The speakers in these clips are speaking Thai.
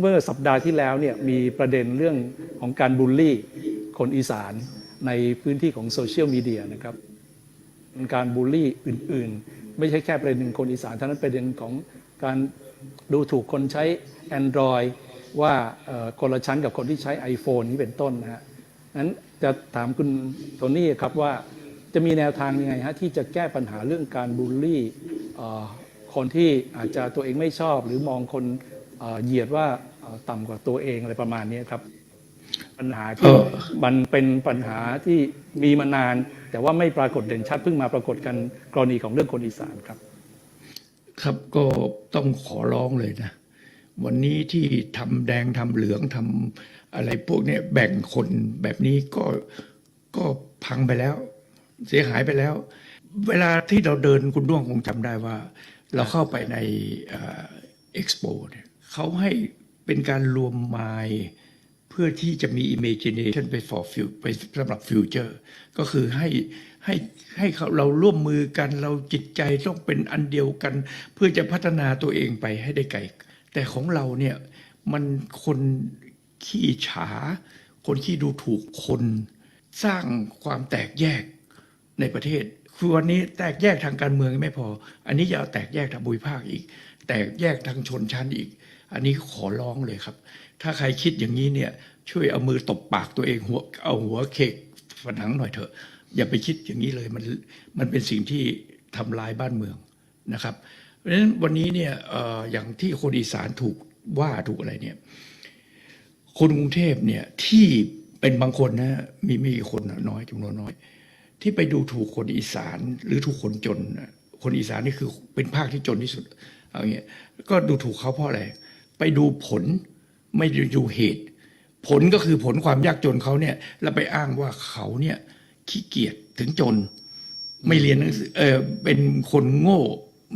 เมื่อสัปดาห์ที่แล้วเนี่ยมีประเด็นเรื่องของการบูลลี่คนอีสานในพื้นที่ของโซเชียลมีเดียนะครับการบูลลี่อื่น ๆ ไม่ใช่แค่ประเด็นคนอีสานเท่านั้นประเด็นของการดูถูกคนใช้ Android ว่าคนละชั้นกับคนที่ใช้ iPhone นี้เป็นต้นนะฮะนั้นจะถามคุณโทนี่ครับว่าจะมีแนวทางยังไงฮะที่จะแก้ปัญหาเรื่องการบูลลี่คนที่อาจจะตัวเองไม่ชอบ หรือมองคนเหยียดว่า ต่ำกว่าตัวเองอะไรประมาณนี้ครับ ปัญหาที่เอ่อมันเป็นปัญหาที่มีมานาน แต่ว่าไม่ปรากฏเด่นชัดเพิ่งมาปรากฏกันกรณีของเรื่องคนอีสานครับ ครับก็ต้องขอร้องเลยนะวันนี้ที่ทำแดงทำเหลืองทำอะไรพวกเนี้ยแบ่งคนแบบนี้ก็ก็พังไปแล้ว เสียหายไปแล้ว เวลาที่เราเดินคุณด้วงคงจำได้ว่า เราเข้าไปในเอ็กซ์โปเนี่ยเขาให้ เป็นการรวมมล์เพื่อที่จะมี imagination ไป for future ไปสำหรับ future ก็คือให้ให้ให้เขาเราร่วมมือกันเราจิตใจต้องเป็นอันเดียวกัน เพื่อจะพัฒนาตัวเองไปให้ได้ไกล แต่ของเราเนี่ยมันคนขี้ฉา คนขี้ดูถูกคนสร้างความแตกแยกในประเทศคือวันนี้แตกแยกทางการเมืองไม่พอ อันนี้อยาเอาแตกแยกทางบุยภาคอีก แตกแยกทางชนชั้นอีก อันนี้ขอร้องเลยครับ ถ้าใครคิดอย่างนี้เนี่ยช่วยเอามือตบปากตัวเองหัวเอาหัวเคกฝนังหน่อยเถอะ อย่าไปคิดอย่างนี้เลยมันมันเป็นสิ่งที่ทำลายบ้านเมืองนะครับ เพราะฉะนั้นวันนี้เนี่ยอออย่างที่คนอีสานถูกว่าถูกอะไรเนี่ยคนกรุงเทพเนี่ยที่เป็นบางคนนะมีไม่กี่คนน้อยจำนวนน้อย ที่ไปดูถูกคนอีสานหรือถูกคนจน คนอีสานนี่คือเป็นภาคที่จนที่สุดเอาเงี้ยก็ดูถูกเขาเพราะอะไร ไปดูผลไม่ได้ดูเหตุ ผลก็คือผลความยากจนเขาเนี่ยแล้วไปอ้างว่าเขาเนี่ยขี้เกียจถึงจน ไม่เรียนหนังสือเออเป็นคนโง่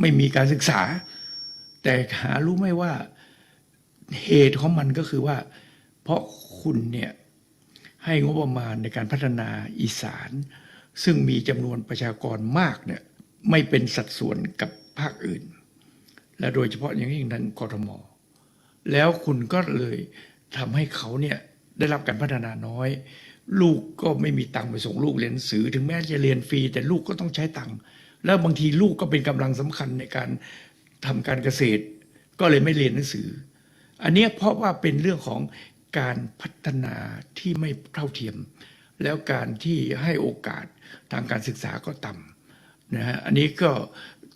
ไม่มีการศึกษา แต่หารู้ไหมว่าเหตุของมันก็คือว่า เพราะคุณเนี่ยให้งบประมาณในการพัฒนาอีสาน ซึ่งมีจำนวนประชากรมากเนี่ยไม่เป็นสัดส่วนกับภาคอื่น และโดยเฉพาะอย่างยิ่งทางกรทม แล้วคุณก็เลยทำให้เขาเนี่ยได้รับการพัฒนาน้อย ลูกก็ไม่มีตังค์ไปส่งลูกเรียนหนังสือ ถึงแม้จะเรียนฟรี แต่ลูกก็ต้องใช้ตังค์แล้วบางทีลูกก็เป็นกำลังสำคัญในการทำการเกษตร ก็เลยไม่เรียนหนังสือ อันเนี้ยเพราะว่าเป็นเรื่องของการพัฒนาที่ไม่เท่าเทียม แล้วการที่ให้โอกาสทางการศึกษาก็ต่ำนะฮะอันนี้ก็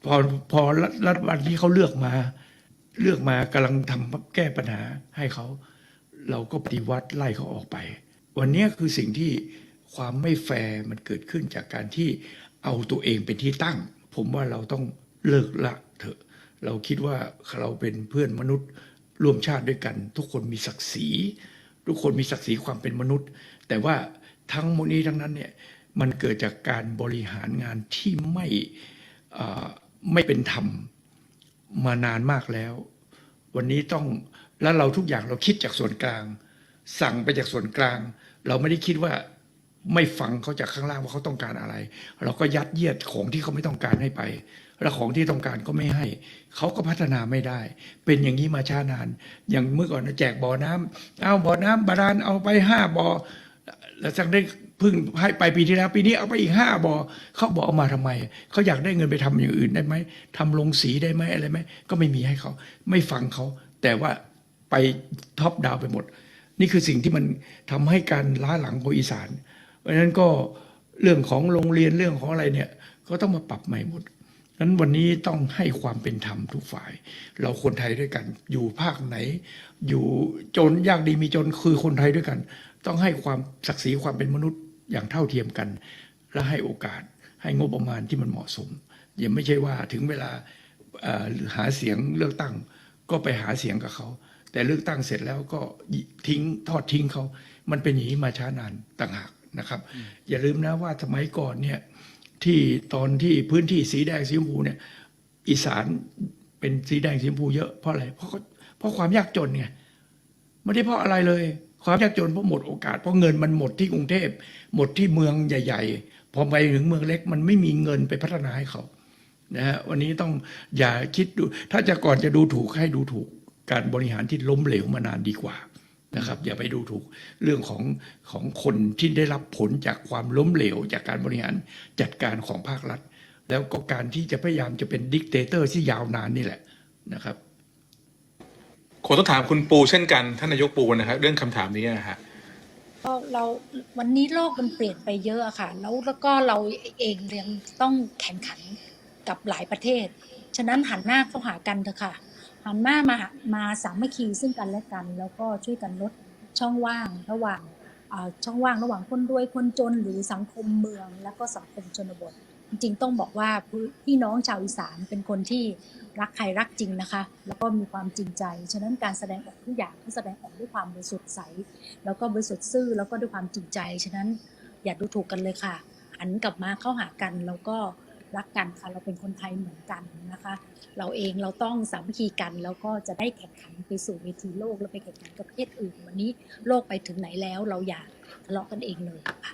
พอพอรัฐรัฐบาลที่เขาเลือกมา เลือกมากำลังทำแก้ปัญหาให้เขาเราก็ปฏิวัติไล่เขาออกไป วันนี้คือสิ่งที่ความไม่แฟร์มันเกิดขึ้นจากการที่เอาตัวเองเป็นที่ตั้ง ผมว่าเราต้องเลิกละเถอะ เราคิดว่าเราเป็นเพื่อนมนุษย์ร่วมชาติด้วยกัน ทุกคนมีศักดิ์ศรี ทุกคนมีศักดิ์ศรีความเป็นมนุษย์ แต่ว่าทั้งหมดนี้ทั้งนั้นเนี่ยมันเกิดจากการบริหารงานที่ไม่ไม่เป็นธรรม มานานมากแล้ว วันนี้ต้องแล้วเราทุกอย่างเราคิดจากส่วนกลาง สั่งไปจากส่วนกลาง เราไม่ได้คิดว่าไม่ฟังเขาจากข้างล่างว่าเขาต้องการอะไร เราก็ยัดเยียดของที่เขาไม่ต้องการให้ไป แล้วของที่ต้องการก็ไม่ให้ เขาก็พัฒนาไม่ได้ เป็นอย่างนี้มาช้านาน อย่างเมื่อก่อนแจกบ่อน้ำเอาบ่อน้ำบาดาลเอาไปห้าบ่อแล้วจังได้ พึ่งให้ไปปีที่แล้ว ปีนี้เอาไปอีกห้าบอ่อเขาบอกเอามาทำไมเขาอยากได้เงินไปทำอย่างอื่นได้ไหมทำลงสีได้ไหมอะไรไหมก็ไม่มีให้เขาไม่ฟังเขาแต่ว่าไปท็อปดาวไปหมด นี่คือสิ่งที่มันทำให้การล้าหลังของอีสาน เพราะฉะนั้นก็เรื่องของโรงเรียนเรื่องของอะไรเนี่ยก็ต้องมาปรับใหม่หมดนั้นวันนี้ต้องให้ความเป็นธรรมทุกฝ่าย เราคนไทยด้วยกัน อยู่ภาคไหน อยู่จนยากดีมีจนคือคนไทยด้วยกัน ต้องให้ความศักดิ์ศรีความเป็นมนุษย์ อย่างเท่าเทียมกัน และให้โอกาสให้งบประมาณที่มันเหมาะสมอย่าไม่ใช่ว่าถึงเวลาเอ่อหาเสียงเลือกตั้ง ก็ไปหาเสียงกับเขา แต่เลือกตั้งเสร็จแล้วก็ทิ้งทอดทิ้งเขา มันเป็นอย่างนี้มาช้านานต่างหากนะครับ อย่าลืมนะว่าสมัยก่อนเนี่ยที่ตอนที่พื้นที่สีแดงสีชมพูเนี่ยอีสานเป็นสีแดงสีชมพูเยอะเพราะอะไรเพราะเขาเพราะความยากจนไงไม่ได้เพราะอะไรเลย ความยากจนเพราะหมดโอกาสเพราะเงินมันหมดที่กรุงเทพหมดที่เมืองใหญ่ ๆ พอไปถึงเมืองเล็กมันไม่มีเงินไปพัฒนาให้เขานะฮะวันนี้ต้องอย่าคิดดู ถ้าจะก่อนจะดูถูกให้ดูถูกการบริหารที่ล้มเหลวมานานดีกว่านะครับอย่าไปดูถูกเรื่องของของคนที่ได้รับผลจากความล้มเหลว จากการบริหารจัดการของภาครัฐ แล้วก็การที่จะพยายามจะเป็นดิกเตเตอร์ที่ยาวนานนี่แหละนะครับ คงต้องถามคุณปูเช่นกันท่านนายกปูนะครับเรื่องคำถามนี้นะฮะก็เราวันนี้โลกมันเปลี่ยนไปเยอะอะค่ะ แล้วแล้วก็เราเองยังต้องแข่งขันกับหลายประเทศ ฉะนั้นหันหน้าเข้าหากันเถอะค่ะ หันหน้ามามาสามัคคีซึ่งกันและกัน แล้วก็ช่วยกันลดช่องว่างระหว่างช่องว่างระหว่างคนรวยคนจนหรือสังคมเมือง แล้วก็สังคมชนบท จริงต้องบอกว่าพี่น้องชาวอีสานเป็นคนที่รักใครรักจริงนะคะ แล้วก็มีความจริงใจ ฉะนั้นการแสดงออกทุกอย่างก็แสดงออกด้วยความบริสุทธิ์ใส แล้วก็บริสุทธิ์ซื่อแล้วก็ด้วยความจริงใจ ฉะนั้นอย่าดูถูกกันเลยค่ะหันกลับมาเข้าหากันแล้วก็รักกันค่ะเราเป็นคนไทยเหมือนกันนะคะ เราเองเราต้องสามัคคีกันแล้วก็จะได้แข่งขันไปสู่เวทีโลก แล้วไปแข่งขันกับประเทศอื่น วันนี้โลกไปถึงไหนแล้วเราอย่าทะเลาะกันเองเลยค่ะ